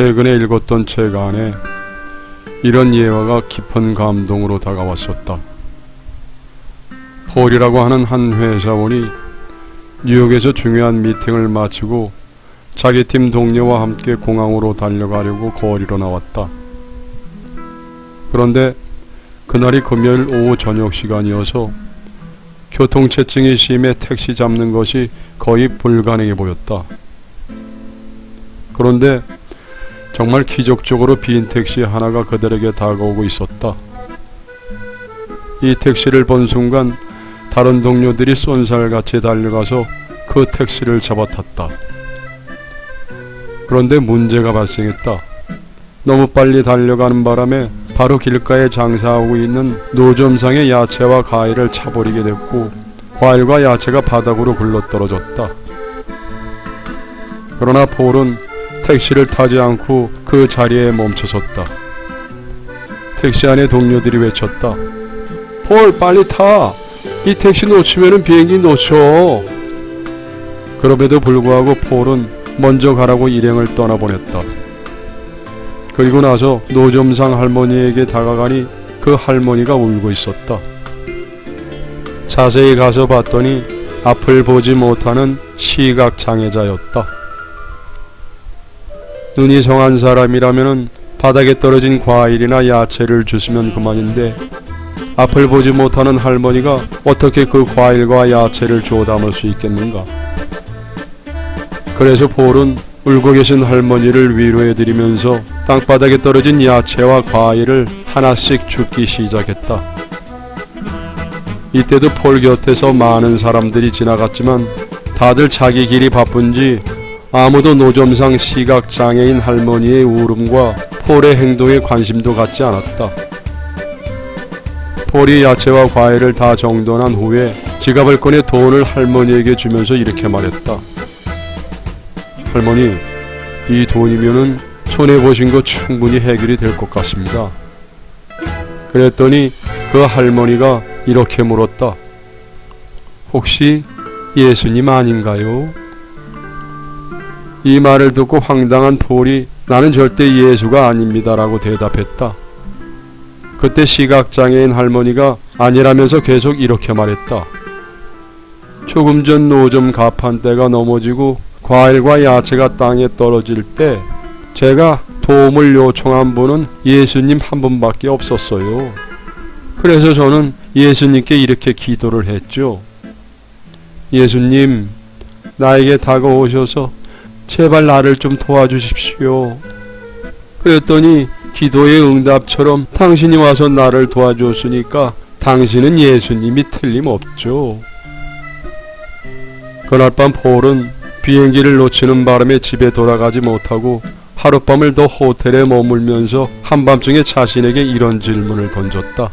최근에 읽었던 책 안에 이런 예화가 깊은 감동으로 다가왔었다. 폴이라고 하는 한 회사원이 뉴욕에서 중요한 미팅을 마치고 자기 팀 동료와 함께 공항으로 달려가려고 거리로 나왔다. 그런데 그날이 금요일 오후 저녁 시간이어서 교통체증이 심해 택시 잡는 것이 거의 불가능해 보였다. 그런데 정말 기적적으로 빈 택시 하나가 그들에게 다가오고 있었다. 이 택시를 본 순간 다른 동료들이 쏜살같이 달려가서 그 택시를 잡아탔다. 그런데 문제가 발생했다. 너무 빨리 달려가는 바람에 바로 길가에 장사하고 있는 노점상의 야채와 과일을 차버리게 됐고 과일과 야채가 바닥으로 굴러떨어졌다. 그러나 폴은 택시를 타지 않고 그 자리에 멈춰섰다. 택시 안에 동료들이 외쳤다. 폴 빨리 타! 이 택시 놓치면 비행기 놓쳐! 그럼에도 불구하고 폴은 먼저 가라고 일행을 떠나보냈다. 그리고 나서 노점상 할머니에게 다가가니 그 할머니가 울고 있었다. 자세히 가서 봤더니 앞을 보지 못하는 시각 장애자였다. 눈이 성한 사람이라면 바닥에 떨어진 과일이나 야채를 주시면 그만인데 앞을 보지 못하는 할머니가 어떻게 그 과일과 야채를 주워 담을 수 있겠는가? 그래서 폴은 울고 계신 할머니를 위로해 드리면서 땅바닥에 떨어진 야채와 과일을 하나씩 줍기 시작했다. 이때도 폴 곁에서 많은 사람들이 지나갔지만 다들 자기 길이 바쁜지 아무도 노점상 시각 장애인 할머니의 울음과 폴의 행동에 관심도 갖지 않았다. 폴이 야채와 과일을 다 정돈한 후에 지갑을 꺼내 돈을 할머니에게 주면서 이렇게 말했다. 할머니, 이 돈이면은 손해 보신 거 충분히 해결이 될 것 같습니다. 그랬더니 그 할머니가 이렇게 물었다. 혹시 예수님 아닌가요? 이 말을 듣고 황당한 폴이 나는 절대 예수가 아닙니다라고 대답했다. 그때 시각장애인 할머니가 아니라면서 계속 이렇게 말했다. 조금 전 노점 가판대가 넘어지고 과일과 야채가 땅에 떨어질 때 제가 도움을 요청한 분은 예수님 한 분밖에 없었어요. 그래서 저는 예수님께 이렇게 기도를 했죠. 예수님, 나에게 다가오셔서 제발 나를 좀 도와주십시오. 그랬더니 기도의 응답처럼 당신이 와서 나를 도와줬으니까 당신은 예수님이 틀림없죠. 그날 밤 폴은 비행기를 놓치는 바람에 집에 돌아가지 못하고 하룻밤을 더 호텔에 머물면서 한밤중에 자신에게 이런 질문을 던졌다.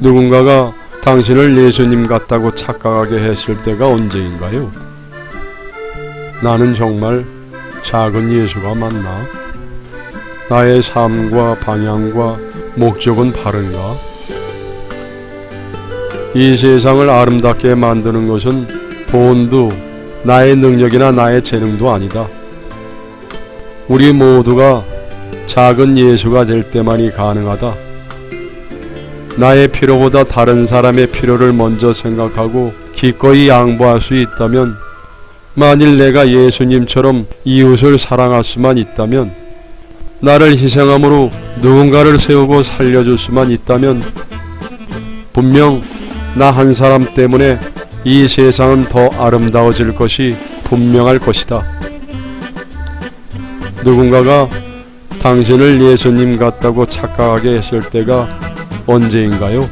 누군가가 당신을 예수님 같다고 착각하게 했을 때가 언제인가요? 나는 정말 작은 예수가 맞나? 나의 삶과 방향과 목적은 바른가? 이 세상을 아름답게 만드는 것은 돈도 나의 능력이나 나의 재능도 아니다. 우리 모두가 작은 예수가 될 때만이 가능하다. 나의 필요보다 다른 사람의 필요를 먼저 생각하고 기꺼이 양보할 수 있다면 만일 내가 예수님처럼 이웃을 사랑할 수만 있다면 나를 희생함으로 누군가를 세우고 살려줄 수만 있다면 분명 나 한 사람 때문에 이 세상은 더 아름다워질 것이 분명할 것이다. 누군가가 당신을 예수님 같다고 착각하게 했을 때가 언제인가요?